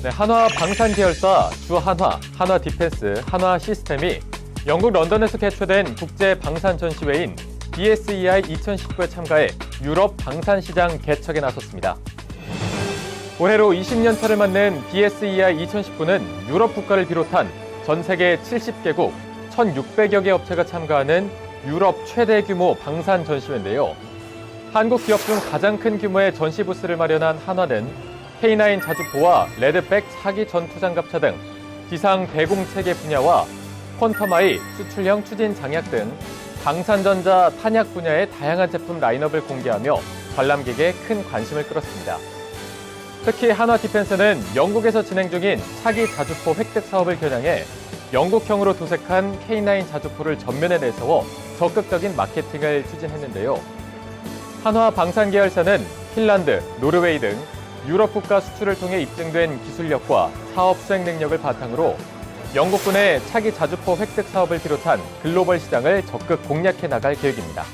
네, 한화 방산 계열사 주 한화, 한화 디펜스, 한화 시스템이 영국 런던에서 개최된 국제 방산 전시회인 DSEI 2019에 참가해 유럽 방산 시장 개척에 나섰습니다. 올해로 20년 차를 맞는 DSEI 2019는 유럽 국가를 비롯한 전 세계 70개국 1,600여 개 업체가 참가하는 유럽 최대 규모 방산 전시회인데요. 한국 기업 중 가장 큰 규모의 전시 부스를 마련한 한화는 K9 자주포와 레드백 차기 전투 장갑차 등 기상 대공 체계 분야와 퀀텀아이 수출형 추진 장약 등 방산전자 탄약 분야의 다양한 제품 라인업을 공개하며 관람객의 큰 관심을 끌었습니다. 특히 한화 디펜스는 영국에서 진행 중인 차기 자주포 획득 사업을 겨냥해 영국형으로 도색한 K9 자주포를 전면에 내세워 적극적인 마케팅을 추진했는데요. 한화 방산 계열사는 핀란드, 노르웨이 등 유럽 국가 수출을 통해 입증된 기술력과 사업 수행 능력을 바탕으로 영국군의 차기 자주포 획득 사업을 비롯한 글로벌 시장을 적극 공략해 나갈 계획입니다.